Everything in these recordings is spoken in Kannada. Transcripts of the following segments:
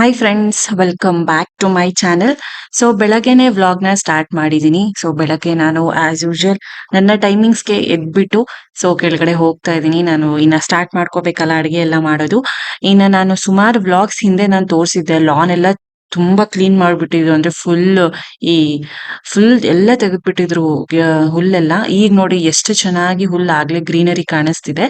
Hi friends welcome back to my channel so ಬೆಳಗ್ಗೆನೆ ವ್ಲಾಗ್ನ ಸ್ಟಾರ್ಟ್ ಮಾಡಿದ್ದೀನಿ ಸೊ ಬೆಳಗ್ಗೆ ನಾನು ಆಸ್ ಯೂಶುವಲ್ ನನ್ನ ಟೈಮಿಂಗ್ಸ್ಗೆ ಎದ್ಬಿಟ್ಟು ಸೊ ಕೆಳಗಡೆ ಹೋಗ್ತಾ ಇದ್ದೀನಿ ನಾನು ಇನ್ನ ಸ್ಟಾರ್ಟ್ ಮಾಡ್ಕೋಬೇಕಲ್ಲ ಅಡುಗೆ ಎಲ್ಲ ಮಾಡೋದು. ಇನ್ನು ನಾನು ಸುಮಾರು ವ್ಲಾಗ್ಸ್ ಹಿಂದೆ ನಾನು ತೋರಿಸಿದ್ದೆ ಲಾನ್ ಎಲ್ಲ ತುಂಬಾ ಕ್ಲೀನ್ ಮಾಡ್ಬಿಟ್ಟಿದ್ರು ಅಂದ್ರೆ ಫುಲ್ ಈ ಫುಲ್ ಎಲ್ಲ ತೆಗೆದ್ಬಿಟ್ಟಿದ್ರು ಹುಲ್ಲೆಲ್ಲ. ಈಗ ನೋಡಿ ಎಷ್ಟು ಚೆನ್ನಾಗಿ ಹುಲ್ಲು ಆಗ್ಲೇ ಗ್ರೀನರಿ ಕಾಣಿಸ್ತಿದೆ.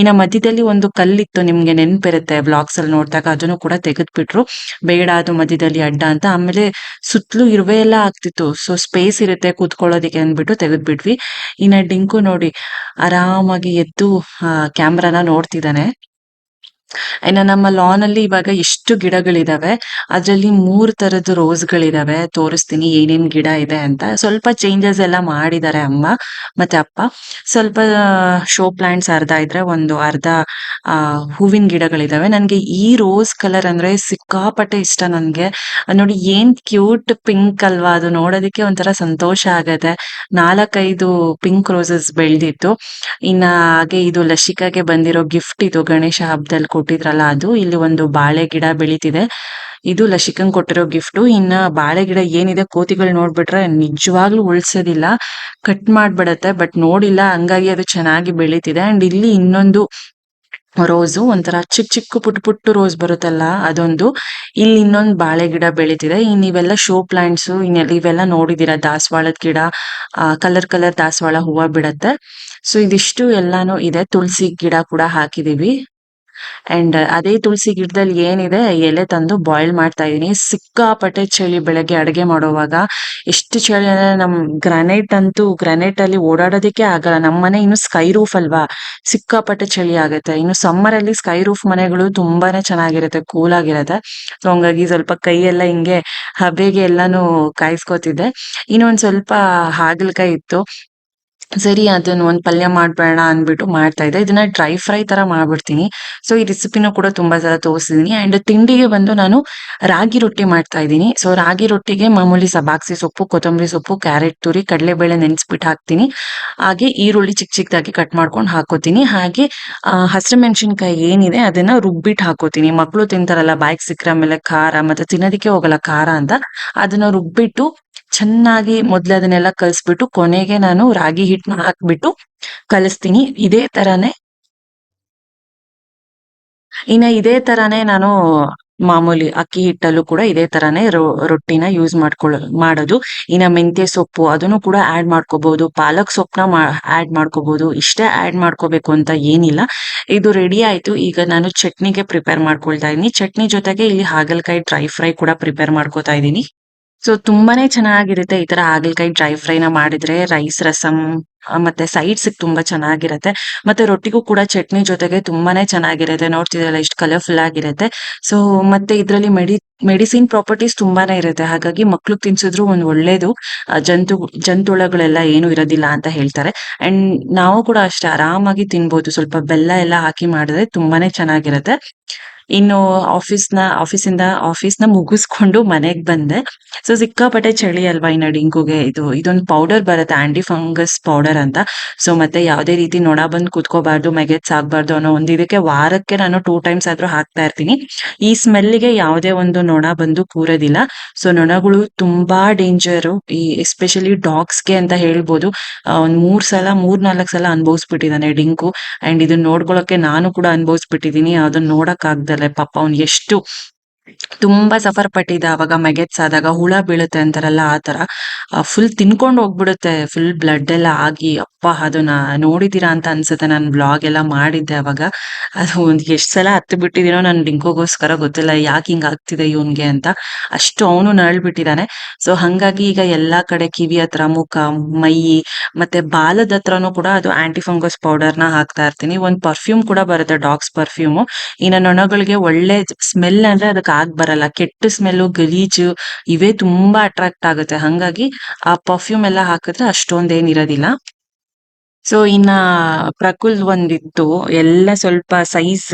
ಇನ್ನ ಮಧ್ಯದಲ್ಲಿ ಒಂದು ಕಲ್ಲಿತ್ತು ನಿಮ್ಗೆ ನೆನ್ಪಿರುತ್ತೆ ಬ್ಲಾಕ್ಸ್ ಅಲ್ಲಿ ನೋಡಿದಾಗ, ಅದನ್ನು ಕೂಡ ತೆಗೆದ್ಬಿಟ್ರು. ಬೇಡ, ಅದು ಮಧ್ಯದಲ್ಲಿ ಅಡ್ಡ ಅಂತ. ಆಮೇಲೆ ಸುತ್ತಲೂ ಇರುವೆ ಎಲ್ಲ ಆಗ್ತಿತ್ತು. ಸೊ ಸ್ಪೇಸ್ ಇರುತ್ತೆ ಕೂತ್ಕೊಳ್ಳೋದಿಕ್ಕೆ ಅಂದ್ಬಿಟ್ಟು ತೆಗೆದ್ಬಿಟ್ವಿ. ಇನ್ನ ಡಿಂಕು ನೋಡಿ, ಆರಾಮಾಗಿ ಎದ್ದು ಕ್ಯಾಮ್ರಾನ ನೋಡ್ತಿದ್ದಾನೆ. ಇನ್ನ ನಮ್ಮ ಲಾನ್ ಅಲ್ಲಿ ಇವಾಗ ಎಷ್ಟು ಗಿಡಗಳಿದಾವೆ. ಅದ್ರಲ್ಲಿ ಮೂರ್ ತರದ ರೋಸ್ ಗಳಿದಾವೆ. ತೋರಿಸ್ತೀನಿ ಏನೇನ್ ಗಿಡ ಇದೆ ಅಂತ. ಸ್ವಲ್ಪ ಚೇಂಜಸ್ ಎಲ್ಲ ಮಾಡಿದ್ದಾರೆ ಅಮ್ಮ ಮತ್ತೆ ಅಪ್ಪ. ಸ್ವಲ್ಪ ಶೋ ಪ್ಲಾಂಟ್ಸ್ ಅರ್ಧ ಇದ್ರೆ ಒಂದು ಅರ್ಧ ಹೂವಿನ ಗಿಡಗಳಿದಾವೆ. ನನ್ಗೆ ಈ ರೋಸ್ ಕಲರ್ ಅಂದ್ರೆ ಸಿಕ್ಕಾಪಟ್ಟೆ ಇಷ್ಟ ನನ್ಗೆ. ನೋಡಿ ಏನ್ ಕ್ಯೂಟ್ ಪಿಂಕ್ ಅಲ್ವಾ ಅದು ನೋಡೋದಕ್ಕೆ ಒಂಥರ ಸಂತೋಷ ಆಗತ್ತೆ. ನಾಲ್ಕೈದು ಪಿಂಕ್ ರೋಸಸ್ ಬೆಳೆದಿತ್ತು. ಇನ್ನ ಹಾಗೆ ಇದು ಲಸಿಕಾಗೆ ಬಂದಿರೋ ಗಿಫ್ಟ್ ಇದು ಗಣೇಶ ಹಬ್ಬದಲ್ಲಿ ಕೊಟ್ಟಿದ್ರಲ್ಲ ಅದು. ಇಲ್ಲಿ ಒಂದು ಬಾಳೆ ಗಿಡ ಬೆಳೀತಿದೆ. ಇದು ಲಸಿಕನ್ ಕೊಟ್ಟಿರೋ ಗಿಫ್ಟ್. ಇನ್ನ ಬಾಳೆ ಗಿಡ ಏನಿದೆ ಕೋತಿಗಳು ನೋಡ್ಬಿಟ್ರೆ ನಿಜವಾಗ್ಲೂ ಉಳ್ಸೋದಿಲ್ಲ. ಕಟ್ ಮಾಡ್ಬಿಡತ್ತೆ, ಬಟ್ ನೋಡಿಲ್ಲ. ಹಂಗಾಗಿ ಅದು ಚೆನ್ನಾಗಿ ಬೆಳೀತಿದೆ. ಅಂಡ್ ಇಲ್ಲಿ ಇನ್ನೊಂದು ರೋಸು. ಒಂಥರ ಚಿಕ್ಕ ಚಿಕ್ಕ ಪುಟ್ಟ ಪುಟ್ಟು ರೋಸ್ ಬರುತ್ತಲ್ಲ ಅದೊಂದು. ಇಲ್ಲಿ ಇನ್ನೊಂದು ಬಾಳೆ ಗಿಡ ಬೆಳೀತಿದೆ. ಇನ್ ಇವೆಲ್ಲ ಶೋ ಪ್ಲಾಂಟ್ಸ್ ಇವೆಲ್ಲ ನೋಡಿದೀರ ದಾಸವಾಳದ ಗಿಡ ಕಲರ್ ಕಲರ್ ದಾಸವಾಳ ಹೂವ ಬಿಡತ್ತೆ. ಸೊ ಇದಿಷ್ಟು ಎಲ್ಲಾನು ಇದೆ. ತುಳಸಿ ಗಿಡ ಕೂಡ ಹಾಕಿದೀವಿ. ಅಂಡ್ ಅದೇ ತುಳಸಿ ಗಿಡದಲ್ಲಿ ಏನಿದೆ, ಎಲೆ ತಂದು ಬಾಯ್ಲ್ ಮಾಡ್ತಾ ಇದೀನಿ. ಸಿಕ್ಕಾಪಟ್ಟೆ ಚಳಿ ಬೆಳಗ್ಗೆ ಅಡಿಗೆ ಮಾಡುವಾಗ. ಎಷ್ಟು ಚಳಿ ಅಂದ್ರೆ ನಮ್ ಗ್ರಾನೈಟ್ ಅಂತೂ ಗ್ರಾನೈಟ್ ಅಲ್ಲಿ ಓಡಾಡೋದಕ್ಕೆ ಆಗಲ್ಲ. ನಮ್ಮ ಮನೆ ಇನ್ನು ಸ್ಕೈ ರೂಫ್ ಅಲ್ವಾ? ಸಿಕ್ಕಾಪಟ್ಟೆ ಚಳಿ ಆಗುತ್ತೆ. ಇನ್ನು ಸಮ್ಮರ್ ಅಲ್ಲಿ ಸ್ಕೈ ರೂಫ್ ಮನೆಗಳು ತುಂಬಾನೇ ಚೆನ್ನಾಗಿರುತ್ತೆ ಕೂಲ್ ಆಗಿರುತ್ತೆ. ಸೊ ಹಂಗಾಗಿ ಸ್ವಲ್ಪ ಕೈ ಎಲ್ಲ ಹಿಂಗೆ ಹಬೆಗೆ ಎಲ್ಲಾನು ಕಾಯಿಸ್ಕೊತಿದ್ದೆ. ಇನ್ನೊಂದ್ ಸ್ವಲ್ಪ ಹಾಗಲಕಾಯಿ ಇತ್ತು. ಸರಿ, ಅದನ್ನ ಒಂದ್ ಪಲ್ಯ ಮಾಡ್ಬೇಡ ಅಂದ್ಬಿಟ್ಟು ಮಾಡ್ತಾ ಇದ್ದೆ. ಇದನ್ನ ಡ್ರೈ ಫ್ರೈ ತರ ಮಾಡ್ಬಿಡ್ತೀನಿ. ಸೊ ಈ ರೆಸಿಪಿನೂ ಕೂಡ ತುಂಬಾ ಸಲ ತೋರಿಸಿದೀನಿ. ಅಂಡ್ ತಿಂಡಿಗೆ ಬಂದು ನಾನು ರಾಗಿ ರೊಟ್ಟಿ ಮಾಡ್ತಾ ಇದ್ದೀನಿ. ಸೊ ರಾಗಿ ರೊಟ್ಟಿಗೆ ಮಾಮೂಲಿ ಸಬಾಕ್ಸಿ ಸೊಪ್ಪು, ಕೊತ್ತಂಬರಿ ಸೊಪ್ಪು, ಕ್ಯಾರೆಟ್, ತುರಿ, ಕಡಲೆಬೇಳೆ ನೆನೆಸ್ಬಿಟ್ಟು ಹಾಕ್ತೀನಿ. ಹಾಗೆ ಈರುಳ್ಳಿ ಚಿಕ್ಕ ಚಿಕ್ಕದಾಗಿ ಕಟ್ ಮಾಡ್ಕೊಂಡು ಹಾಕೋತೀನಿ. ಹಾಗೆ ಹಸಿರು ಮೆಣಸಿನ್ಕಾಯಿ ಏನಿದೆ ಅದನ್ನ ರುಬ್ಬಿಟ್ಟು ಹಾಕೋತೀನಿ. ಮಕ್ಕಳು ತಿಂತಾರಲ್ಲ, ಬಾಯಿಗೆ ಸಿಕ್ಕರ ಆಮೇಲೆ ಖಾರ, ಮತ್ತೆ ತಿನ್ನೋದಕ್ಕೆ ಹೋಗಲ್ಲ ಖಾರ ಅಂತ. ಅದನ್ನ ರುಬ್ಬಿಟ್ಟು ಚೆನ್ನಾಗಿ ಮೊದ್ಲು ಅದನ್ನೆಲ್ಲ ಕಲ್ಸ್ಬಿಟ್ಟು ಕೊನೆಗೆ ನಾನು ರಾಗಿ ಹಿಟ್ನ ಹಾಕ್ಬಿಟ್ಟು ಕಲಿಸ್ತೀನಿ. ಇದೇ ತರಾನೇ. ಇನ್ನ ಇದೇ ತರಾನೇ ನಾನು ಮಾಮೂಲಿ ಅಕ್ಕಿ ಹಿಟ್ಟಲ್ಲೂ ಕೂಡ ಇದೇ ತರಾನೇ ರೊಟ್ಟಿನ ಯೂಸ್ ಮಾಡ್ಕೊಳ್ಳೋ, ಮಾಡೋದು. ಇನ್ನ ಮೆಂತ್ಯ ಸೊಪ್ಪು ಅದನ್ನು ಕೂಡ ಆಡ್ ಮಾಡ್ಕೋಬಹುದು ಪಾಲಕ್ ಸೊಪ್ಪನ್ನ ಆಡ್ ಮಾಡ್ಕೋಬಹುದು ಇಷ್ಟೇ ಆಡ್ ಮಾಡ್ಕೋಬೇಕು ಅಂತ ಏನಿಲ್ಲ. ಇದು ರೆಡಿ ಆಯ್ತು. ಈಗ ನಾನು ಚಟ್ನಿಗೆ ಪ್ರಿಪೇರ್ ಮಾಡ್ಕೊಳ್ತಾ ಇದೀನಿ. ಚಟ್ನಿ ಜೊತೆಗೆ ಇಲ್ಲಿ ಹಾಗಲಕಾಯಿ ಡ್ರೈ ಫ್ರೈ ಕೂಡ ಪ್ರಿಪೇರ್ ಮಾಡ್ಕೋತಾ ಇದೀನಿ. ಸೊ ತುಂಬಾನೇ ಚೆನ್ನಾಗಿರುತ್ತೆ ಈ ತರ ಹಾಗಲಕಾಯಿ ಡ್ರೈ ಫ್ರೈನ ಮಾಡಿದ್ರೆ ರೈಸ್ ರಸಂ ಮತ್ತೆ ಸೈಡ್ಸ್ ತುಂಬಾ ಚೆನ್ನಾಗಿರುತ್ತೆ. ಮತ್ತೆ ರೊಟ್ಟಿಗೂ ಕೂಡ ಚಟ್ನಿ ಜೊತೆಗೆ ತುಂಬಾನೇ ಚೆನ್ನಾಗಿರುತ್ತೆ. ನೋಡ್ತಿದ್ರಲ್ಲ ಎಷ್ಟು ಕಲರ್ಫುಲ್ ಆಗಿರುತ್ತೆ. ಸೊ ಮತ್ತೆ ಇದ್ರಲ್ಲಿ ಮೆಡಿ ಮೆಡಿಸಿನ್ ಪ್ರಾಪರ್ಟೀಸ್ ತುಂಬಾನೇ ಇರುತ್ತೆ. ಹಾಗಾಗಿ ಮಕ್ಳು ತಿನ್ಸಿದ್ರು ಒಂದ್ ಒಳ್ಳೇದು. ಜಂತು ಜಂತುಳಗಳೆಲ್ಲ ಏನು ಇರೋದಿಲ್ಲ ಅಂತ ಹೇಳ್ತಾರೆ. ಅಂಡ್ ನಾವು ಕೂಡ ಅಷ್ಟೇ ಆರಾಮಾಗಿ ತಿನ್ಬೋದು. ಸ್ವಲ್ಪ ಬೆಲ್ಲ ಎಲ್ಲ ಹಾಕಿ ಮಾಡಿದ್ರೆ ತುಂಬಾನೇ ಚೆನ್ನಾಗಿರುತ್ತೆ. ಇನ್ನು ಆಫೀಸ್ನ ಆಫೀಸಿಂದ ಆಫೀಸ್ನ ಮುಗಿಸ್ಕೊಂಡು ಮನೆಗ್ ಬಂದೆ. ಸೊ ಸಿಕ್ಕಾಪಟ್ಟೆ ಚಳಿ ಅಲ್ವಾ ಇನ್ನ ಡಿಂಕುಗೆ? ಇದು, ಇದೊಂದು ಪೌಡರ್ ಬರುತ್ತೆ ಆಂಟಿ ಫಂಗಸ್ ಪೌಡರ್ ಅಂತ. ಸೊ ಮತ್ತೆ ಯಾವುದೇ ರೀತಿ ನೊಣ ಬಂದು ಕುತ್ಕೋಬಾರ್ದು ಮೆಗೆಟ್ಸ್ ಆಗ್ಬಾರ್ದು ಅನ್ನೋ ಒಂದು ಇದಕ್ಕೆ ವಾರಕ್ಕೆ ನಾನು ಟೂ ಟೈಮ್ಸ್ ಆದ್ರೂ ಹಾಕ್ತಾ ಇರ್ತೀನಿ. ಈ ಸ್ಮೆಲ್ಗೆ ಯಾವುದೇ ಒಂದು ನೊಣ ಬಂದು ಕೂರೋದಿಲ್ಲ. ಸೊ ನೊಣಗಳು ತುಂಬಾ ಡೇಂಜರು ಈ ಎಸ್ಪೆಷಲಿ ಡಾಗ್ಸ್ಗೆ ಅಂತ ಹೇಳ್ಬೋದು. ಒಂದ್ ಮೂರ್ ಸಲ, ಮೂರ್ ನಾಲ್ಕು ಸಲ ಅನುಭವಿಸ್ಬಿಟ್ಟಿದ್ದಾನೆ ಡಿಂಕು. ಅಂಡ್ ಇದನ್ನ ನೋಡ್ಕೊಳಕ್ಕೆ ನಾನು ಕೂಡ ಅನುಭವಿಸ್ಬಿಟ್ಟಿದ್ದೀನಿ. ಅದನ್ನ ನೋಡಕ್ ಆಗ್ದಲೆ ಪಾಪ ಅವ್ನ್ ಎಷ್ಟು ತುಂಬಾ ಸಫರ್ ಪಟ್ಟಿದ್ದ ಅವಾಗ ಮೆಗೆಟ್ಸ್ ಆದಾಗ ಹುಳ ಬೀಳುತ್ತೆ ಅಂತಾರಲ್ಲ ಆ ತರ ಫುಲ್ ತಿನ್ಕೊಂಡು ಹೋಗ್ಬಿಡುತ್ತೆ ಫುಲ್ ಬ್ಲಡ್ ಎಲ್ಲ ಆಗಿ, ಅಪ್ಪ ಅದನ್ನ ನೋಡಿದೀರಾ ಅಂತ ಅನ್ಸುತ್ತೆ, ನಾನು ಬ್ಲಾಗ್ ಎಲ್ಲ ಮಾಡಿದ್ದೆ ಅವಾಗ. ಅದು ಒಂದ್ ಎಷ್ಟ್ ಸಲ ಹತ್ತು ಬಿಟ್ಟಿದೀನೋ ನನ್ ಡಿಂಕೋಗೋಸ್ಕರ ಗೊತ್ತಿಲ್ಲ, ಯಾಕೆ ಹಿಂಗ್ ಆಗ್ತಿದೆ ಇವನ್ಗೆ ಅಂತ. ಅಷ್ಟು ಅವನು ನರಳ್ಬಿಟ್ಟಿದ್ದಾನೆ ಸೊ ಹಂಗಾಗಿ ಈಗ ಎಲ್ಲಾ ಕಡೆ ಕಿವಿ ಹತ್ರ, ಮುಖ, ಮೈ, ಮತ್ತೆ ಬಾಲದ ಹತ್ರನು ಕೂಡ ಅದು ಆಂಟಿ ಫಂಗಸ್ ಪೌಡರ್ನ ಹಾಕ್ತಾ ಇರ್ತೀನಿ. ಒಂದ್ ಪರ್ಫ್ಯೂಮ್ ಕೂಡ ಬರುತ್ತೆ ಡಾಗ್ಸ್ ಪರ್ಫ್ಯೂಮ್ ಇನ್ನ ನೊಣಗಳಿಗೆ ಒಳ್ಳೆ ಸ್ಮೆಲ್ ಅಂದ್ರೆ ಅದಕ್ಕೆ ಆಗ್ ಬರಲ್ಲ, ಕೆಟ್ಟ ಸ್ಮೆಲ್ಲು ಗಲೀಜು ಇವೇ ತುಂಬಾ ಅಟ್ರಾಕ್ಟ್ ಆಗುತ್ತೆ. ಹಂಗಾಗಿ ಆ ಪರ್ಫ್ಯೂಮ್ ಎಲ್ಲ ಹಾಕಿದ್ರೆ ಅಷ್ಟೊಂದೇನ್ ಇರೋದಿಲ್ಲ ಸೊ ಇನ್ನ ಪ್ರಕುಲ್ ಒಂದಿತ್ತು. ಎಲ್ಲ ಸ್ವಲ್ಪ ಸೈಜ್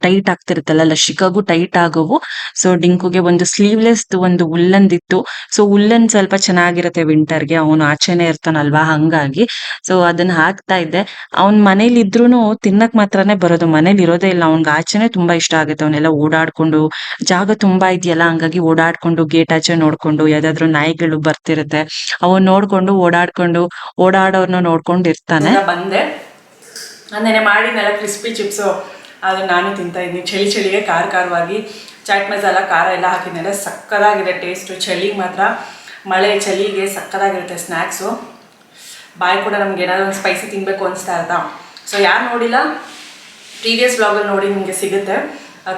ಟೈಟ್ ಆಗ್ತಿರುತ್ತಲ್ಲ, ಲಶಿಕಾಗೂ ಟೈಟ್ ಆಗೋವು. ಸೊ ಡಿಂಕುಗೆ ಒಂದು ಸ್ಲೀವ್ಲೆಸ್ ಒಂದು ಉಲ್ಲಂದಿತ್ತು. ಸೊ ಉಲ್ಲನ್ ಸ್ವಲ್ಪ ಚೆನ್ನಾಗಿರುತ್ತೆ ವಿಂಟರ್ಗೆ ಅವನು ಆಚೆನೆ ಇರ್ತಾನಲ್ವಾ? ಹಂಗಾಗಿ. ಸೊ ಅದನ್ನ ಹಾಕ್ತಾ ಇದ್ದೆ. ಅವ್ನ್ ಮನೇಲಿ ಇದ್ರೂನು ತಿನ್ನಕ್ ಮಾತ್ರನೇ ಬರೋದು. ಮನೇಲಿ ಇರೋದೇ ಇಲ್ಲ. ಅವ್ನ್ಗೆ ಆಚೆನೆ ತುಂಬಾ ಇಷ್ಟ ಆಗುತ್ತೆ. ಅವನ್ನೆಲ್ಲ ಓಡಾಡ್ಕೊಂಡು, ಜಾಗ ತುಂಬಾ ಇದೆಯಲ್ಲ, ಹಂಗಾಗಿ ಓಡಾಡ್ಕೊಂಡು, ಗೇಟ್ ಆಚೆ ನೋಡ್ಕೊಂಡು, ಯಾವ್ದಾದ್ರು ನಾಯಿಗಳು ಬರ್ತಿರುತ್ತೆ. ಅವನ್ ನೋಡ್ಕೊಂಡು, ಓಡಾಡ್ಕೊಂಡು, ಓಡಾಡೋರ್ನ ನೋಡ್ಕೊಂಡು ಇರ್ತಾನೆ ಬಂದೆ. ಅಂದೇನೆ ಮಾಡಿದ್ನೆಲ್ಲ ಕ್ರಿಸ್ಪಿ ಚಿಪ್ಸು ಅದು ನಾನು ತಿಂತಾ ಇದ್ದೀನಿ. ಚಳಿ ಚಳಿಗೆ ಖಾರ ಖಾರವಾಗಿ ಚಾಟ್ ಮಸಾಲ ಖಾರ ಎಲ್ಲ ಹಾಕಿದ್ನೆಲ್ಲ ಸಕ್ಕದಾಗಿದೆ ಟೇಸ್ಟು ಚಳಿಗೆ ಮಾತ್ರ ಮಳೆ ಚಳಿಗೆ ಸಕ್ಕದಾಗಿರುತ್ತೆ ಸ್ನ್ಯಾಕ್ಸು ಬಾಯಿ ಕೂಡ ನಮ್ಗೆ ಏನಾದರೂ ಸ್ಪೈಸಿ ತಿನ್ನಬೇಕು ಅನಿಸ್ತಾ ಇರ್ತಾ ಸೊ ಯಾರು ನೋಡಿಲ್ಲ? ಪ್ರೀವಿಯಸ್ ಬ್ಲಾಗಲ್ಲಿ ನೋಡಿ ನಿಮಗೆ ಸಿಗುತ್ತೆ.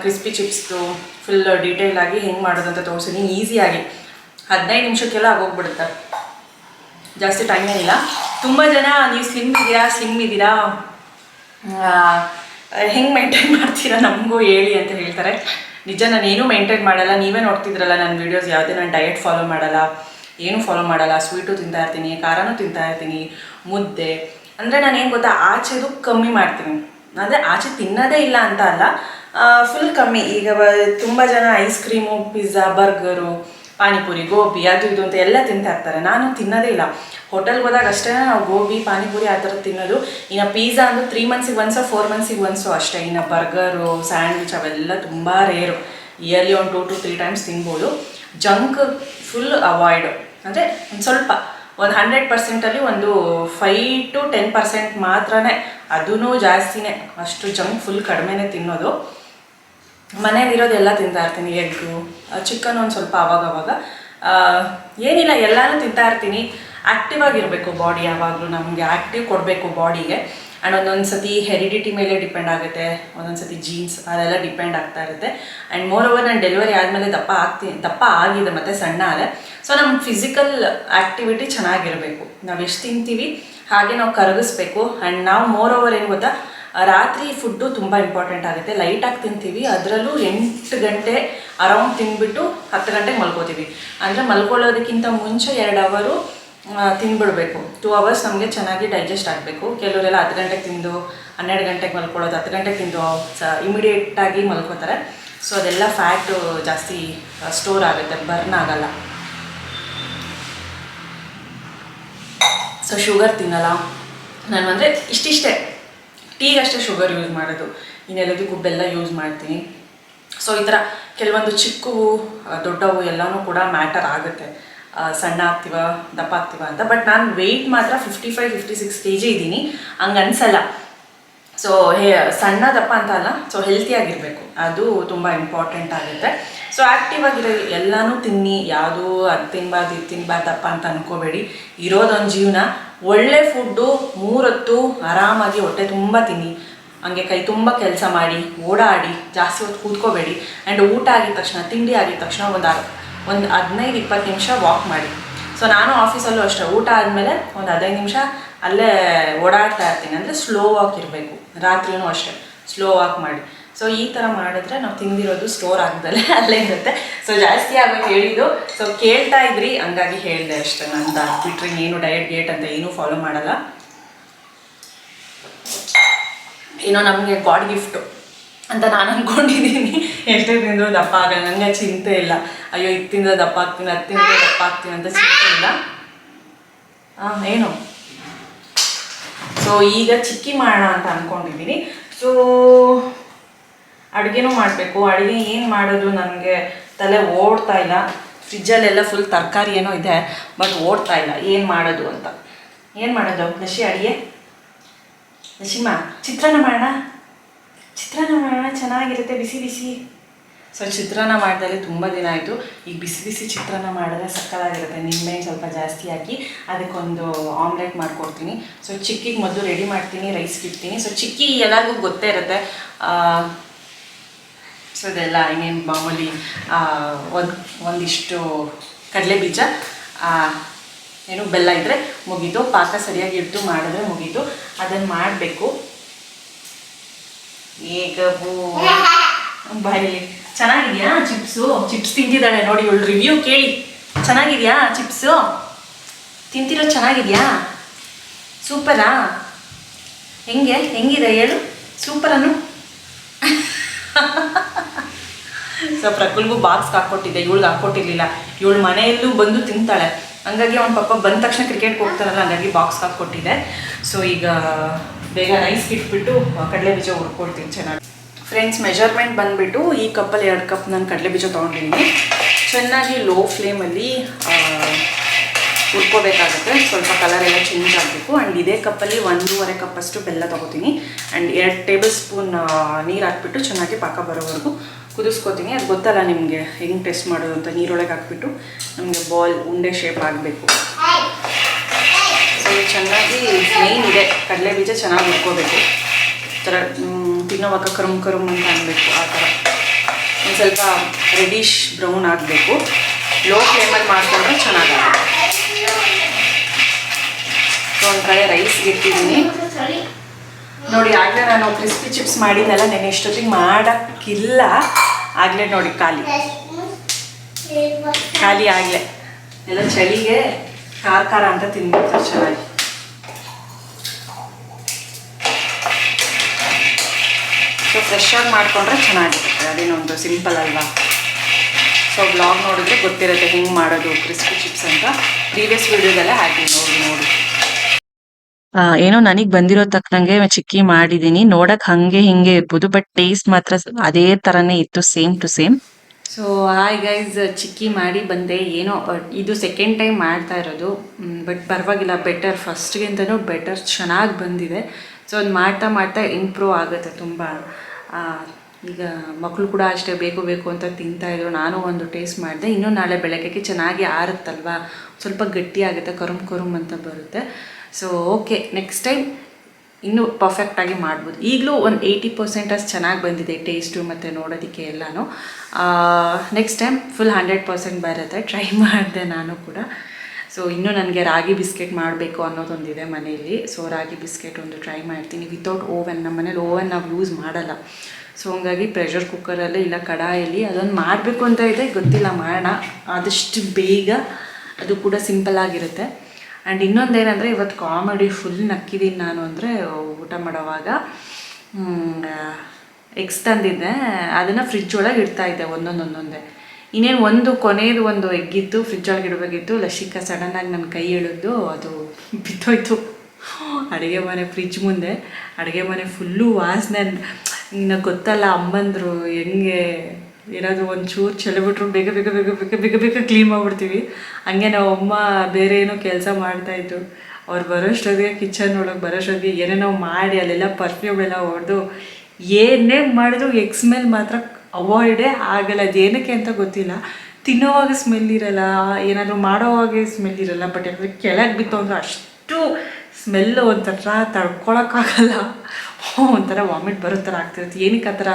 ಕ್ರಿಸ್ಪಿ ಚಿಪ್ಸ್ದು ಫುಲ್ ಡೀಟೇಲ್ ಆಗಿ ಹೆಂಗೆ ಮಾಡೋದು ಅಂತ ತೋರಿಸಿದ್ದೀನಿ ಈಸಿಯಾಗಿ ಹದಿನೈದು ನಿಮಿಷಕ್ಕೆಲ್ಲ ಆಗೋಗ್ಬಿಡುತ್ತೆ. ಜಾಸ್ತಿ ಟೈಮ್ ಏನಿಲ್ಲ. ತುಂಬ ಜನ ನೀವು ಸ್ಲಿಮ್ ಇದ್ದೀರಾ ಸ್ಲಿಮ್ ಇದ್ದೀರಾ? ಹೆಂಗೆ ಮೇಂಟೈನ್ ಮಾಡ್ತೀರಾ ನಮಗೂ ಹೇಳಿ ಅಂತ ಹೇಳ್ತಾರೆ. ನಿಜ ನಾನು ಏನೂ ಮೇಂಟೈನ್ ಮಾಡಲ್ಲ. ನೀವೇ ನೋಡ್ತಿದ್ರಲ್ಲ ನನ್ನ ವೀಡಿಯೋಸ್ ಯಾವುದೇ ನಾನು ಡಯಟ್ ಫಾಲೋ ಮಾಡಲ್ಲ ಏನೂ ಫಾಲೋ ಮಾಡಲ್ಲ ಸ್ವೀಟು ತಿಂತಾ ಇರ್ತೀನಿ ಖಾರನೂ ತಿಂತಾ ಇರ್ತೀನಿ ಮುದ್ದೆ. ಅಂದರೆ ನಾನು ಏನು ಗೊತ್ತಾ ಆಚೆದು ಕಮ್ಮಿ ಮಾಡ್ತೀನಿ. ಅಂದರೆ ಆಚೆ ತಿನ್ನೋದೇ ಇಲ್ಲ ಅಂತ ಅಲ್ಲ ಫುಲ್ ಕಮ್ಮಿ. ಈಗ ತುಂಬ ಜನ ice cream pizza burger panipuri, gobi, ಅದು ಇದು ಅಂತ ಎಲ್ಲ ತಿಂತಾ ಇರ್ತಾರೆ. ನಾನು ತಿನ್ನೋದೇ ಇಲ್ಲ. ಹೋಟೆಲ್ಗೆ ಹೋದಾಗ ಅಷ್ಟೇ ನಾವು ಗೋಬಿ, ಪಾನಿಪುರಿ ಆ ಥರ ತಿನ್ನೋದು. ಇನ್ನು ಪಿಜ್ಜಾ ಅಂದರೆ ತ್ರೀ ಮಂತ್ಸಿಗೆ ಒನ್ಸೋ ಫೋರ್ ಮಂತ್ಸಿಗೆ ಒನ್ಸೋ ಅಷ್ಟೇ. ಇನ್ನು ಬರ್ಗರು ಸ್ಯಾಂಡ್ವಿಚ್ ಅವೆಲ್ಲ ತುಂಬ ರೇರು ಇಯರ್ಲಿ ಒಂದು ಟೂ ಟು ತ್ರೀ ಟೈಮ್ಸ್ ತಿನ್ಬೋದು. ಜಂಕ್ ಫುಲ್ ಅವಾಯ್ಡ್ ಅಂದರೆ ಒಂದು ಸ್ವಲ್ಪ, ಒಂದು ಹಂಡ್ರೆಡ್ ಪರ್ಸೆಂಟಲ್ಲಿ ಒಂದು ಫೈ ಟು ಟೆನ್ ಪರ್ಸೆಂಟ್ ಮಾತ್ರನೇ. ಅದೂ ಜಾಸ್ತಿನೇ. ಅಷ್ಟು ಜಂಕ್ ಫುಲ್ ಕಡಿಮೆನೇ ತಿನ್ನೋದು. ಮನೇಲಿರೋದೆಲ್ಲ ತಿಂತಾ ಇರ್ತೀನಿ, ಎಗ್ಗು ಚಿಕನ್ ಒಂದು ಸ್ವಲ್ಪ ಅವಾಗವಾಗ. ಅವಾಗ ಏನಿಲ್ಲ, ಎಲ್ಲನೂ ತಿಂತಾ ಇರ್ತೀನಿ. ಆ್ಯಕ್ಟಿವ್ ಆಗಿರಬೇಕು ಬಾಡಿ ಯಾವಾಗಲೂ, ನಮಗೆ ಆ್ಯಕ್ಟಿವ್ ಕೊಡಬೇಕು ಬಾಡಿಗೆ ಆ್ಯಂಡ್ ಒಂದೊಂದು ಸತಿ ಹೆರಿಡಿಟಿ ಮೇಲೆ ಡಿಪೆಂಡ್ ಆಗುತ್ತೆ. ಒಂದೊಂದು ಸತಿ ಜೀನ್ಸ್ ಅದೆಲ್ಲ ಡಿಪೆಂಡ್ ಆಗ್ತಾ ಇರುತ್ತೆ. ಆ್ಯಂಡ್ ಮೋರ್ ಓವರ್ ನಾನು ಡೆಲಿವರಿ ಆದಮೇಲೆ ದಪ್ಪ ಆಗ್ತೀನಿ ದಪ್ಪ ಆಗಿದೆ ಮತ್ತು ಸಣ್ಣ ಆದರೆ ಸೊ ನಮ್ಮ ಫಿಸಿಕಲ್ ಆ್ಯಕ್ಟಿವಿಟಿ ಚೆನ್ನಾಗಿರಬೇಕು. ನಾವು ಎಷ್ಟು ತಿಂತೀವಿ, ಹಾಗೆ ನಾವು ಕರಗಿಸ್ಬೇಕು. ಆ್ಯಂಡ್ ನಾವು ಮೋರ್ ಓವರ್ ಏನು ಗೊತ್ತಾ ರಾತ್ರಿ ಫುಡ್ಡು ತುಂಬ ಇಂಪಾರ್ಟೆಂಟ್ ಆಗುತ್ತೆ. ಲೈಟಾಗಿ ತಿಂತೀವಿ, ಅದರಲ್ಲೂ ಎಂಟು ಗಂಟೆ ಅರೌಂಡ್ ತಿಂದ್ಬಿಟ್ಟು ಹತ್ತು ಗಂಟೆಗೆ ಮಲ್ಕೋತೀವಿ. ಅಂದರೆ ಮಲ್ಕೊಳ್ಳೋದಕ್ಕಿಂತ ಮುಂಚೆ ಎರಡು ಅವರು ತಿಂದ್ಬಿಡ್ಬೇಕು ಟೂ ಅವರ್ಸ್ ನಮಗೆ ಚೆನ್ನಾಗಿ ಡೈಜೆಸ್ಟ್ ಆಗಬೇಕು. ಕೆಲವರೆಲ್ಲ ಹತ್ತು ಗಂಟೆಗೆ ತಿಂದು, ಹನ್ನೆರಡು ಗಂಟೆಗೆ ಮಲ್ಕೊಳ್ಳೋದು, ಹತ್ತು ಗಂಟೆಗೆ ತಿಂದು ಸ ಇಮಿಡಿಯೇಟಾಗಿ ಮಲ್ಕೋತಾರೆ. ಸೊ ಅದೆಲ್ಲ ಫ್ಯಾಟು ಜಾಸ್ತಿ ಸ್ಟೋರ್ ಆಗುತ್ತೆ ಬರ್ನ್ ಆಗಲ್ಲ. ಸೊ ಶುಗರ್ ತಿನ್ನಲ್ಲ. ನಾನು ಅಂದರೆ ಇಷ್ಟಿಷ್ಟೇ. ಟೀಗಷ್ಟೇ ಶುಗರ್ ಯೂಸ್ ಮಾಡೋದು. ಇನ್ನೆಲ್ಲದಕ್ಕೂ ಬೆಲ್ಲ ಯೂಸ್ ಮಾಡ್ತೀನಿ. ಸೊ ಈ ಥರ ಕೆಲವೊಂದು ಚಿಕ್ಕವು ದೊಡ್ಡವು ಎಲ್ಲವೂ ಕೂಡ ಮ್ಯಾಟರ್ ಆಗುತ್ತೆ. ಸಣ್ಣ ಆಗ್ತೀವ, ದಪ್ಪ ಆಗ್ತೀವ ಅಂತ. ಬಟ್ ನಾನು ವೆಯ್ಟ್ ಮಾತ್ರ fifty five fifty six K G ಇದ್ದೀನಿ. ಹಂಗೆ ಅನ್ಸಲ್ಲ. ಸೊ ಹೇ, ಸಣ್ಣ, ದಪ್ಪ ಅಂತ ಅಲ್ಲ. ಸೊ ಹೆಲ್ತಿಯಾಗಿರಬೇಕು ಅದು ತುಂಬ ಇಂಪಾರ್ಟೆಂಟ್ ಆಗುತ್ತೆ. ಸೊ ಆ್ಯಕ್ಟಿವ್ ಆಗಿರೋ ಎಲ್ಲನೂ ತಿನ್ನಿ. ಯಾವುದು ಅದು ತಿನ್ಬಾರ್ದು ಇದು ತಿನ್ಬಾರ್ದಪ್ಪ ಅಂತ ಅನ್ಕೋಬೇಡಿ. ಇರೋದೊಂದು ಜೀವನ ಒಳ್ಳೆ ಫುಡ್ಡು, ಮೂರೊತ್ತು ಆರಾಮಾಗಿ ಹೊಟ್ಟೆ ತುಂಬ ತಿನ್ನಿ. ಹಂಗೆ ಕೈ ತುಂಬ ಕೆಲಸ ಮಾಡಿ, ಓಡಾಡಿ, ಜಾಸ್ತಿ ಹೊತ್ತು ಕೂತ್ಕೋಬೇಡಿ. ಆ್ಯಂಡ್ ಊಟ ಆಗಿದ ತಕ್ಷಣ, ತಿಂಡಿ ಆಗಿದ ತಕ್ಷಣ ಒಂದು ಒಂದು ಹದಿನೈದು ಇಪ್ಪತ್ತು ನಿಮಿಷ ವಾಕ್ ಮಾಡಿ. ಸೊ ನಾನು ಆಫೀಸಲ್ಲೂ ಅಷ್ಟೇ. ಊಟ ಆದಮೇಲೆ ಒಂದು ಹದಿನೈದು ನಿಮಿಷ ಅಲ್ಲೇ ಓಡಾಡ್ತಾ ಇರ್ತೀನಿ. ಅಂದರೆ ಸ್ಲೋ ವಾಕ್ ಇರಬೇಕು. ರಾತ್ರಿನೂ ಅಷ್ಟೇ. ಸ್ಲೋ ವಾಕ್ ಮಾಡಿ. ಸೊ ಈ ಥರ ಮಾಡಿದ್ರೆ ನಾವು ತಿಂದಿರೋದು ಸ್ಟೋರ್ ಆಗ್ದಲ್ಲೇ ಅಲ್ಲೇ ಇರುತ್ತೆ. ಸೊ ಜಾಸ್ತಿ ಆಗೋ ಹೇಳಿದ್ದು. ಸೊ ಕೇಳ್ತಾ ಇದ್ರಿ, ಹಂಗಾಗಿ ಹೇಳಿದೆ ಅಷ್ಟೇ ಅದು ಬಿಟ್ರೆ ಏನು ಡಯಟ್ ಗೇಟ್ ಅಂತ ಏನೂ ಫಾಲೋ ಮಾಡಲ್ಲ. ಏನೋ ನಮಗೆ ಗಾಡ್ ಗಿಫ್ಟು ಅಂತ ನಾನು ಅಂದ್ಕೊಂಡಿದ್ದೀನಿ ಎಷ್ಟೇ ತಿಂದರೂ ದಪ್ಪ ಆಗಲ್ಲ. ನನಗೆ ಚಿಂತೆ ಇಲ್ಲ. ಅಯ್ಯೋ, ಇದು ತಿಂದ್ರೆ ದಪ್ಪ ಆಗ್ತೀನಿ, ಅದು ತಿಂದ್ರೆ ದಪ್ಪ ಆಗ್ತೀನಿ ಅಂತ ಚಿಂತೆ ಇಲ್ಲ. ಹಾಂ ಏನು? ಸೊ ಈಗ ಚಿಕ್ಕಿ ಮಾಡೋಣ ಅಂತ ಅಂದ್ಕೊಂಡಿದ್ದೀನಿ ಸೊ ಅಡುಗೆನೂ ಮಾಡಬೇಕು. ಅಡುಗೆ ಏನು ಮಾಡೋದು ನನಗೆ ತಲೆ ಓಡ್ತಾ ಇಲ್ಲ. ಫ್ರಿಜ್ಜಲ್ಲೆಲ್ಲ ಫುಲ್ ತರಕಾರಿ ಏನೋ ಇದೆ ಬಟ್ ಓಡ್ತಾ ಇಲ್ಲ. ಏನು ಮಾಡೋದು ಅಂತ. ಏನು ಮಾಡೋದು? ನಶಿ ಅಡುಗೆ? ನಶಿಮ, ಚಿತ್ರಾನ್ನ ಮಾಡೋಣ? ಚಿತ್ರಾನ್ನ ಮಾಡೋಣ? ಚೆನ್ನಾಗಿರುತ್ತೆ. ಬಿಸಿ ಬಿಸಿ. ಸೊ ಚಿತ್ರಾನ್ನ ಮಾಡಿದಲ್ಲಿ ತುಂಬ ದಿನ ಆಯಿತು. ಈಗ ಬಿಸಿ ಬಿಸಿ ಚಿತ್ರಾನ್ನ ಮಾಡಿದ್ರೆ ಸಕ್ಕತ್ತಾಗಿರುತ್ತೆ. ನಿಂಬೆ ಸ್ವಲ್ಪ ಜಾಸ್ತಿ ಹಾಕಿ ಅದಕ್ಕೊಂದು ಆಮ್ಲೆಟ್ ಮಾಡ್ಕೊಡ್ತೀನಿ. ಸೊ ಚಿಕ್ಕಿಗೆ ಮೊದಲು ರೆಡಿ ಮಾಡ್ತೀನಿ ರೈಸ್ ಬಿಡ್ತೀನಿ ಸೊ ಚಿಕ್ಕಿ ಎಲ್ಲರಿಗೂ ಗೊತ್ತೇ ಇರುತ್ತೆ. ಸೊ ಇದೆಲ್ಲ ಇನ್ನೇನು ಮಾಮೂಲಿ ಒಂದು, ಒಂದಿಷ್ಟು ಕಡಲೆ ಬೀಜ ಏನು ಬೆಲ್ಲ ಇದ್ದರೆ ಮುಗೀತು. ಪಾಕ ಸರಿಯಾಗಿ ಇಟ್ಟು ಮಾಡಿದ್ರೆ ಮುಗೀತು. ಅದನ್ನು ಮಾಡಬೇಕು. ಈಗ ಬಾಯಲ್ಲಿ ಚೆನ್ನಾಗಿದೆಯಾ ಚಿಪ್ಸು? ಚಿಪ್ಸ್ ತಿಂದಿದ್ದಾಳೆ ನೋಡಿ ಇವಳು ರಿವ್ಯೂ ಕೇಳಿ. ಚೆನ್ನಾಗಿದೆಯಾ ಚಿಪ್ಸು? ತಿಂತಿರೋ ಚೆನ್ನಾಗಿದೆಯಾ? ಸೂಪರಾ? ಹೆಂಗೆ? ಹೆಂಗಿದೆ ಹೇಳು. ಸೂಪರನು? ಸೊ ಪ್ರಕುಲ್ಗೂ ಬಾಕ್ಸ್ ಹಾಕ್ಕೊಟ್ಟಿದ್ದೆ. ಇವಳಿಗೆ ಹಾಕ್ಕೊಟ್ಟಿರ್ಲಿಲ್ಲ. ಇವಳು ಮನೆಯಲ್ಲೂ ಬಂದು ತಿಂತಾಳೆ. ಹಂಗಾಗಿ ಅವ್ನ ಪಾಪ ಬಂದ ತಕ್ಷಣ ಕ್ರಿಕೆಟ್ಗೆ ಹೋಗ್ತಾರಲ್ಲ ಹಂಗಾಗಿ ಬಾಕ್ಸ್ ಹಾಕ್ಕೊಟ್ಟಿದ್ದೆ. ಸೊ ಈಗ ಬೇಗ ರೈಸ್ ಇಟ್ಬಿಟ್ಟು ಕಡಲೆ ಬೀಜ ಹುರ್ಕೊಳ್ತೀನಿ ಚೆನ್ನಾಗಿ ಫ್ರೆಂಡ್ಸ್ ಮೆಜರ್ಮೆಂಟ್ ಬಂದುಬಿಟ್ಟು ಈ ಕಪ್ಪಲ್ಲಿ ಎರಡು ಕಪ್ ನಾನು ಕಡಲೆ ಬೀಜ ತೊಗೊಂಡಿದ್ದೀನಿ ಚೆನ್ನಾಗಿ ಲೋ ಫ್ಲೇಮಲ್ಲಿ ಹುರ್ಕೋಬೇಕಾಗುತ್ತೆ ಸ್ವಲ್ಪ ಕಲರ್ ಎಲ್ಲ ಚೇಂಜ್ ಆಗಬೇಕು. ಆ್ಯಂಡ್ ಇದೇ ಕಪ್ಪಲ್ಲಿ ಒಂದೂವರೆ ಕಪ್ಪಷ್ಟು ಬೆಲ್ಲ ತೊಗೋತೀನಿ. ಆ್ಯಂಡ್ ಎರಡು ಟೇಬಲ್ ಸ್ಪೂನ್ ನೀರು ಹಾಕ್ಬಿಟ್ಟು ಚೆನ್ನಾಗಿ ಪಾಕ ಬರೋವರೆಗೂ ಕುದಿಸ್ಕೋತೀನಿ. ಅದು ಗೊತ್ತಲ್ಲ ನಿಮಗೆ ಹೆಂಗೆ ಟೆಸ್ಟ್ ಮಾಡೋದು ಅಂತ. ನೀರೊಳಗೆ ಹಾಕ್ಬಿಟ್ಟು ನಮಗೆ ಬಾಲ್ ಉಂಡೆ ಶೇಪ್ ಆಗಬೇಕು. ಸೊ ಚೆನ್ನಾಗಿ ಮೇನ್ ಇದೆ. ಕಡಲೆ ಬೀಜ ಚೆನ್ನಾಗಿ ಹುರ್ಕೋಬೇಕು. ಥರ ತಿನ್ನೋವಾಗ ಕರುಮ್ ಕರುಮ್ ಅಂತ ಅನ್ಬೇಕು ಆ ಥರ. ಒಂದು ಸ್ವಲ್ಪ ರೆಡಿಶ್ ಬ್ರೌನ್ ಆಗಬೇಕು. ಲೋ ಫ್ಲೇಮಲ್ಲಿ ಮಾಡ್ಕೊಂಡ್ರೆ ಚೆನ್ನಾಗಾಗುತ್ತೆ ಒಂದು ಕಡೆ ರೈಸ್ ಇಟ್ಟಿದ್ದೀನಿ ನೋಡಿ, ಆಗಲೇ ನಾನು ಕ್ರಿಸ್ಪಿ ಚಿಪ್ಸ್ ಮಾಡಿದ್ನೆಲ್ಲ, ನೆನೆ ಇಷ್ಟೊತ್ತಿಗೆ ಮಾಡೋಕ್ಕಿಲ್ಲ. ಆಗಲೇ ನೋಡಿ, ಖಾಲಿ. ಖಾಲಿ ಆಗಲೇ. ಎಲ್ಲ ಚಳಿಗೆ ಖಾರ ಖಾರ ಅಂತ ತಿನ್ಬಿಡ್ತಾರೆ ಚೆನ್ನಾಗಿ. ಸೊ ಫ್ರೆಶ್ ಆಗಿ ಮಾಡಿಕೊಂಡ್ರೆ ಚೆನ್ನಾಗಿರುತ್ತೆ. ಅದೇನೊಂದು ಸಿಂಪಲ್ ಅಲ್ವಾ? ಸೊ ಬ್ಲಾಗ್ ನೋಡಿದ್ರೆ ಗೊತ್ತಿರುತ್ತೆ ಹೆಂಗೆ ಮಾಡೋದು ಕ್ರಿಸ್ಪಿ ಚಿಪ್ಸ್ ಅಂತ. ಪ್ರೀವಿಯಸ್ ವಿಡಿಯೋದೆಲ್ಲ ಹಾಕಿ ನೋಡಿ ನೋಡಿ. ಏನೋ ನನಗೆ ಬಂದಿರೋ ತಕ್ಕಂಗೆ ಚಿಕ್ಕಿ ಮಾಡಿದ್ದೀನಿ ನೋಡಕ್ ಹಂಗೆ ಹಿಂಗೆ ಇರ್ಬೋದು ಬಟ್ ಟೇಸ್ಟ್ ಮಾತ್ರ ಅದೇ ತರನೇ ಇತ್ತು same to same so hi guys chikki ಮಾಡಿ ಬಂದೆ. ಏನೋ ಇದು ಸೆಕೆಂಡ್ ಟೈಮ್ ಮಾಡ್ತಾ ಇರೋದು. ಬಟ್ ಪರವಾಗಿಲ್ಲ ಬೆಟರ್ ಫಸ್ಟ್ಗಿಂತನೂ ಬೆಟರ್ ಚೆನ್ನಾಗಿ ಬಂದಿದೆ. ಸೊ ಅದು ಮಾಡ್ತಾ ಮಾಡ್ತಾ ಇಂಪ್ರೂವ್ ಆಗುತ್ತೆ ತುಂಬ. ಈಗ ಮಕ್ಕಳು ಕೂಡ ಅಷ್ಟೇ ಬೇಕು ಬೇಕು ಅಂತ ತಿಂತಾಯಿದ್ರು ನಾನು ಒಂದು ಟೇಸ್ಟ್ ಮಾಡಿದೆ. ಇನ್ನೂ ನಾಳೆ ಬೆಳಗ್ಗೆ ಚೆನ್ನಾಗಿ ಆರುತ್ತಲ್ವಾ? ಸ್ವಲ್ಪ ಗಟ್ಟಿ ಆಗುತ್ತೆ, ಕರುಮ್ ಕರುಮ್ ಅಂತ ಬರುತ್ತೆ. ಸೊ ಓಕೆ ನೆಕ್ಸ್ಟ್ ಟೈಮ್ ಇನ್ನೂ ಪರ್ಫೆಕ್ಟಾಗಿ ಮಾಡ್ಬೋದು. ಈಗಲೂ ಒಂದು ಏಯ್ಟಿ ಪರ್ಸೆಂಟ್ ಅಷ್ಟು ಚೆನ್ನಾಗಿ ಬಂದಿದೆ ಟೇಸ್ಟು ಮತ್ತು ನೋಡೋದಕ್ಕೆ ಎಲ್ಲನೂ. Next time full hundred percent ಬರುತ್ತೆ. ಟ್ರೈ ಮಾಡಿದೆ ನಾನು ಕೂಡ. ಸೊ ಇನ್ನೂ ನನಗೆ ರಾಗಿ ಬಿಸ್ಕೆಟ್ ಮಾಡಬೇಕು ಅನ್ನೋದೊಂದಿದೆ ಮನೆಯಲ್ಲಿ. ಸೊ ರಾಗಿ ಬಿಸ್ಕೆಟ್ ಒಂದು ಟ್ರೈ ಮಾಡ್ತೀನಿ. ವಿತೌಟ್ ಓವನ್ ನಮ್ಮ ಮನೇಲಿ ಓವನ್ ನಾವು ಯೂಸ್ ಮಾಡಲ್ಲ. ಸೊ ಹಂಗಾಗಿ ಪ್ರೆಷರ್ ಕುಕ್ಕರಲ್ಲಿ ಇಲ್ಲ, ಕಡಾಯಲ್ಲಿ ಅದೊಂದು ಮಾಡಬೇಕು ಅಂತ ಇದೆ, ಗೊತ್ತಿಲ್ಲ, ಮಾಡೋಣ. ಆದಷ್ಟು ಬೇಗ ಅದು ಕೂಡ ಸಿಂಪಲ್ ಆಗಿರುತ್ತೆ. ಆ್ಯಂಡ್ ಇನ್ನೊಂದೇನೆಂದರೆ, ಇವತ್ತು ಕಾಮಿಡಿ ಫುಲ್ ನಕ್ಕಿದ್ದೀನಿ ನಾನು ಅಂದರೆ, ಊಟ ಮಾಡೋವಾಗ. ಎಗ್ಸ್ ತಂದಿದ್ದೆ. ಅದನ್ನು ಫ್ರಿಜ್ ಒಳಗೆ ಒಂದೊಂದು ಒಂದೊಂದೇ ಇನ್ನೇನು ಒಂದು ಕೊನೆಯದು ಒಂದು ಎಗ್ಗಿತ್ತು ಫ್ರಿಜ್ ಒಳಗೆ ಇಡಬೇಕಿತ್ತು. ಲಸಿಕಾ ಸಡನ್ನಾಗಿ ನನ್ನ ಕೈ ಎಳೆದು ಅದು ಬಿತ್ತೋಯ್ತು ಅಡುಗೆ ಮನೆ ಫ್ರಿಜ್ ಮುಂದೆ, ಅಡುಗೆ ಮನೆ ಫುಲ್ಲು ವಾಸನೆ. ಇನ್ನು ಗೊತ್ತಲ್ಲ, ಅಮ್ಮಂದರು ಹೆಂಗೆ ಏನಾದರೂ ಒಂಚೂರು ಚೆಲ್ಬಿಟ್ರು ಬೇಗ ಬೇಗ ಬೇಗ ಬೇಗ ಬೇಗ ಬೇಗ ಕ್ಲೀನ್ ಮಾಡಿಬಿಡ್ತೀವಿ. ಹಂಗೆ ನಾವು ಅಮ್ಮ ಬೇರೆ ಏನೋ ಕೆಲಸ ಮಾಡ್ತಾಯಿದ್ರು ಅವ್ರು ಬರೋಷ್ಟೊತ್ತಿಗೆ ಕಿಚನ್ ಒಳಗೆ ಬರೋಷ್ಟೊತ್ತಿಗೆ ಏನೇನೋ ಮಾಡಿ, ಅಲ್ಲೆಲ್ಲ ಪರ್ಫ್ಯೂಮ್ ಎಲ್ಲ ಹೊಡೆದು, ಏನೇ ಮಾಡಿದ್ರು ಎಗ್ ಸ್ಮೆಲ್ ಮಾತ್ರ ಅವಾಯ್ಡೇ ಆಗಲ್ಲ. ಅದೇನಕ್ಕೆ ಅಂತ ಗೊತ್ತಿಲ್ಲ. ತಿನ್ನೋವಾಗ ಸ್ಮೆಲ್ ಇರಲ್ಲ, ಏನಾದರೂ ಮಾಡೋವಾಗೆ ಸ್ಮೆಲ್ ಇರಲ್ಲ ಬಟ್ ಯಾಕಂದರೆ ಕೆಳಗೆ ಬಿತ್ತು ಅಂದ್ರೆ ಅಷ್ಟು ಸ್ಮೆಲ್ ಒಂಥರ ತಡ್ಕೊಳಕ್ಕಾಗಲ್ಲ. ಒಂಥರ ವಾಮಿಟ್ ಬರೋ ಥರ ಆಗ್ತಿರುತ್ತೆ. ಏನಕ್ಕೆ ಆ ಥರ?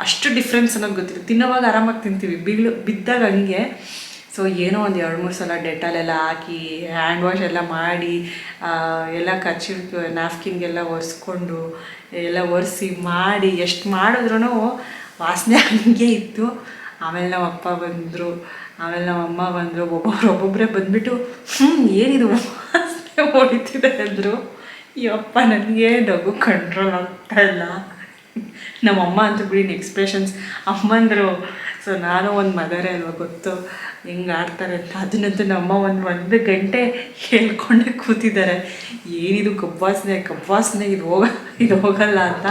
ಅಷ್ಟು ಡಿಫ್ರೆನ್ಸ್ ಅನ್ನೋದು ಗೊತ್ತಿಲ್ಲ. ತಿನ್ನೋವಾಗ ಆರಾಮಾಗಿ ತಿಂತೀವಿ. ಬೀಳು ಬಿದ್ದಾಗ ಹಂಗೆ. ಸೊ ಏನೋ ಒಂದು ಎರಡು, ಮೂರು ಸಲ ಡೆಟಾಲೆಲ್ಲ ಹಾಕಿ ಹ್ಯಾಂಡ್ ವಾಶ್ ಎಲ್ಲ ಮಾಡಿ ಎಲ್ಲ ಕಚ್ಚಿ ನ್ಯಾಪ್ಕಿನ್ಗೆಲ್ಲ ಒರೆಸ್ಕೊಂಡು, ಎಲ್ಲ ಒರೆಸಿ ಮಾಡಿ, ಎಷ್ಟು ಮಾಡಿದ್ರೂ ವಾಸನೆ ಹಂಗೆ ಇತ್ತು. ಆಮೇಲೆ ನಮ್ಮ ಅಪ್ಪ ಬಂದರು, ಆಮೇಲೆ ನಮ್ಮ ಅಮ್ಮ ಬಂದರು, ಒಬ್ಬೊಬ್ರು ಒಬ್ಬೊಬ್ಬರೇ ಬಂದುಬಿಟ್ಟು ಹ್ಞೂ ಏನಿದು? ಹೊಡಿತಿದೆ ಅಂದರು. ಯಪ್ಪ ನನಗೆ ನಗು ಕಂಟ್ರೋಲ್ ಆಗ್ತಾ ಇಲ್ಲ. ನಮ್ಮಮ್ಮ ಅಂತೂ ಬಿಡಿ ಎಕ್ಸ್ಪ್ರೆಷನ್ಸ್ ಅಮ್ಮಂದರು ಸೊ ನಾನು ಒಂದು ಮದರೇ ಅಲ್ವಾ ಗೊತ್ತು? ಹೆಂಗೆ ಆಡ್ತಾರೆ ಅಂತ? ಅದನ್ನಂತೂ ನಮ್ಮ ಒಂದು ಒಂದು ಗಂಟೆ ಹೇಳ್ಕೊಂಡೆ ಕೂತಿದ್ದಾರೆ. ಏನಿದು ಕಬ್ಬಾಸನೆ ಕಬ್ಬಾಸನೆ ಇದು ಹೋಗ, ಇದು ಹೋಗಲ್ಲ ಅಂತ.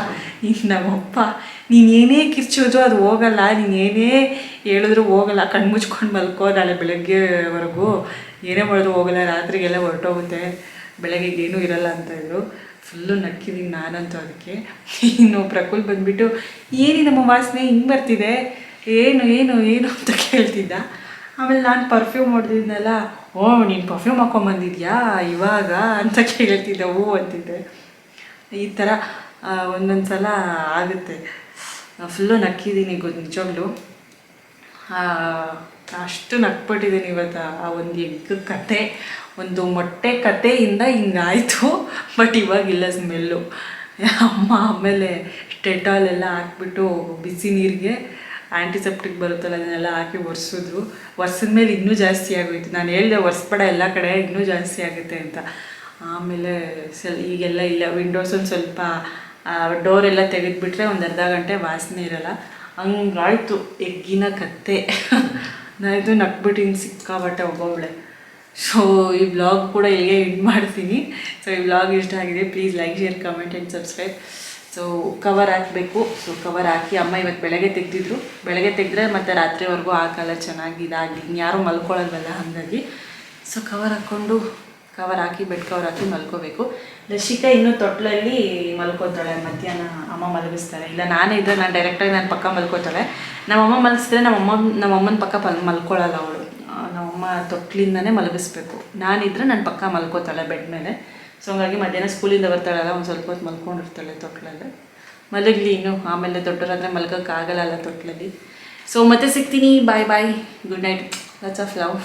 ಈಗ ನಮ್ಮಪ್ಪ ನೀನೇನೇ ಕಿರ್ಚೋದು ಅದು ಹೋಗಲ್ಲ. ನೀನೇನೇ ಹೇಳಿದ್ರು ಹೋಗಲ್ಲ. ಕಣ್ಣು ಮುಚ್ಕೊಂಡು ಮಲ್ಕೋ ನಾಳೆ ಬೆಳಗ್ಗೆವರೆಗೂ. ಏನೇ ಮಾಡಿದ್ರು ಹೋಗಲ್ಲ, ರಾತ್ರಿಗೆಲ್ಲ ಹೊರಟೋಗುತ್ತೆ, ಬೆಳಗ್ಗೆ ಏನೂ ಇರಲ್ಲ ಅಂತ ಇದ್ರು. ಫುಲ್ಲು ನಕ್ಕಿದ್ದೀನಿ ನಾನಂತೂ ಅದಕ್ಕೆ. ಇನ್ನು ಪ್ರಕುಲ್ ಬಂದುಬಿಟ್ಟು ಬಂದ್ಬಿಟ್ಟು ಏನಿದಮ್ಮ ವಾಸನೆ, ಹಿಂಗೆ ಬರ್ತಿದೆ? ಏನು ಏನು ಏನು? ಅಂತ ಕೇಳ್ತಿದ್ದ. ಆಮೇಲೆ ನಾನು ಪರ್ಫ್ಯೂಮ್ ಹೊಡೆದಿದ್ನಲ್ಲ, ಓ, ನೀನು ಪರ್ಫ್ಯೂಮ್ ಹಾಕೊಂಬಂದಿದ್ಯಾ? ಇವಾಗ? ಅಂತ ಕೇಳ್ತಿದ್ದೆ. ಹೂ ಅಂತಿದ್ದೆ. ಈ ಥರ ಒಂದೊಂದು ಸಲ ಆಗುತ್ತೆ. ಫುಲ್ಲು ನಕ್ಕಿದ್ದೀನಿ ಗೊತ್ತು ನಿಜವಾಗ್ಲು. ಅಷ್ಟು ನಕ್ಬಿಟ್ಟಿದ್ದೀನಿ ಇವತ್ತು ಆ ಒಂದು ಎಗ್ ಕತೆ. ಒಂದು ಮೊಟ್ಟೆ ಕತೆಯಿಂದ ಹಿಂಗಾಯಿತು. ಬಟ್ ಇವಾಗಿಲ್ಲ ಸ್ಮೆಲ್ಲು ಅಮ್ಮ ಆಮೇಲೆ ಸ್ಟೆಟಾಲ್ ಎಲ್ಲ ಹಾಕ್ಬಿಟ್ಟು ಬಿಸಿ ನೀರಿಗೆ ಆ್ಯಂಟಿಸೆಪ್ಟಿಕ್ ಬರುತ್ತಲ್ಲ ಅದನ್ನೆಲ್ಲ ಹಾಕಿ ಒರೆಸಿದ್ರು. ಒರೆಸಿದ ಮೇಲೆ ಇನ್ನೂ ಜಾಸ್ತಿ ಆಗೋಯ್ತು. ನಾನು ಹೇಳಿದೆ ಒರೆಸ್ಬೇಡ ಎಲ್ಲ ಕಡೆ, ಇನ್ನೂ ಜಾಸ್ತಿ ಆಗುತ್ತೆ ಅಂತ. ಆಮೇಲೆ ಸಲ್ ಈಗೆಲ್ಲ ಇಲ್ಲ. ವಿಂಡೋಸ್ ಒಂದು ಸ್ವಲ್ಪ ಡೋರ್ ಎಲ್ಲ ತೆಗೆದುಬಿಟ್ರೆ ಒಂದು ಅರ್ಧ ಗಂಟೆ ವಾಸನೆ ಇರಲ್ಲ. ಹಂಗಾಯ್ತು ಎಗ್ಗಿನ ಕತ್ತೆ ನಾನಿದು ನಕ್ಬಿಟ್ಟಿನಿ ಸಿಕ್ಕಾಬಟ್ಟೆ ಒಬ್ಬೊಬ್ಳೆ. ಸೊ ಈ ಬ್ಲಾಗ್ ಕೂಡ ಹೇಗೆ ಎಂಡ್ ಮಾಡ್ತೀನಿ. ಸೊ ಈ ಬ್ಲಾಗ್ ಇಷ್ಟ ಆಗಿದೆ please like share comment and subscribe so cover ಹಾಕಬೇಕು. ಸೊ ಕವರ್ ಹಾಕಿ ಅಮ್ಮ ಇವತ್ತು ಬೆಳಗ್ಗೆ ತೆಗೆದಿದ್ರು. ಬೆಳಗ್ಗೆ ತೆಗೆದ್ರೆ ಮತ್ತು ರಾತ್ರಿವರೆಗೂ ಹಾಕಲ್ಲ ಚೆನ್ನಾಗಿ ಇದಾಗಿ ಯಾರೂ ಮಲ್ಕೊಳ್ಳೋದಲ್ಲ ಹಾಗಾಗಿ. ಸೊ ಕವರ್ ಹಾಕ್ಕೊಂಡು ಕವರ್ ಹಾಕಿ ಬೆಡ್ ಕವರ್ ಹಾಕಿ ಮಲ್ಕೋಬೇಕು. ರಶಿಕಾ ಇನ್ನೂ ತೊಟ್ಲಲ್ಲಿ ಮಲ್ಕೋತಾಳೆ, ಮಧ್ಯಾಹ್ನ ಅಮ್ಮ ಮಲಗಿಸ್ತಾರೆ. ಇಲ್ಲ, ನಾನೇ ಇದ್ದರೆ ನಾನು ಡೈರೆಕ್ಟಾಗಿ ನನ್ನ ಪಕ್ಕ ಮಲ್ಕೋತಾಳೆ. ನಮ್ಮಮ್ಮ ಮಲಗಿಸಿದ್ರೆ ನಮ್ಮಮ್ಮ, ನಮ್ಮಮ್ಮನ ಪಕ್ಕ ಪಲ್ ಮಲ್ಕೊಳ್ಳಲ್ಲ ಅವಳು. ನಮ್ಮಮ್ಮ ತೊಟ್ಲಿಂದನೇ ಮಲಗಿಸ್ಬೇಕು. ನಾನಿದ್ರೆ ನನ್ನ ಪಕ್ಕ ಮಲ್ಕೋತಾಳೆ ಬೆಡ್ ಮೇಲೆ. ಸೊ ಹಂಗಾಗಿ ಮಧ್ಯಾಹ್ನ ಸ್ಕೂಲಿಂದ ಬರ್ತಾಳಲ್ಲ, ಒಂದು ಸ್ವಲ್ಪ ಹೊತ್ತು ಮಲ್ಕೊಂಡಿರ್ತಾಳೆ ತೊಟ್ಲಲ್ಲಿ. ಮಲಗಲಿ ಇನ್ನು, ಆಮೇಲೆ ದೊಡ್ಡವರಾದರೆ ಮಲಗೋಕ್ಕಾಗಲ್ಲ ತೊಟ್ಲಲ್ಲಿ. ಸೊ ಮತ್ತೆ ಸಿಗ್ತೀನಿ. Bye bye good night lots of love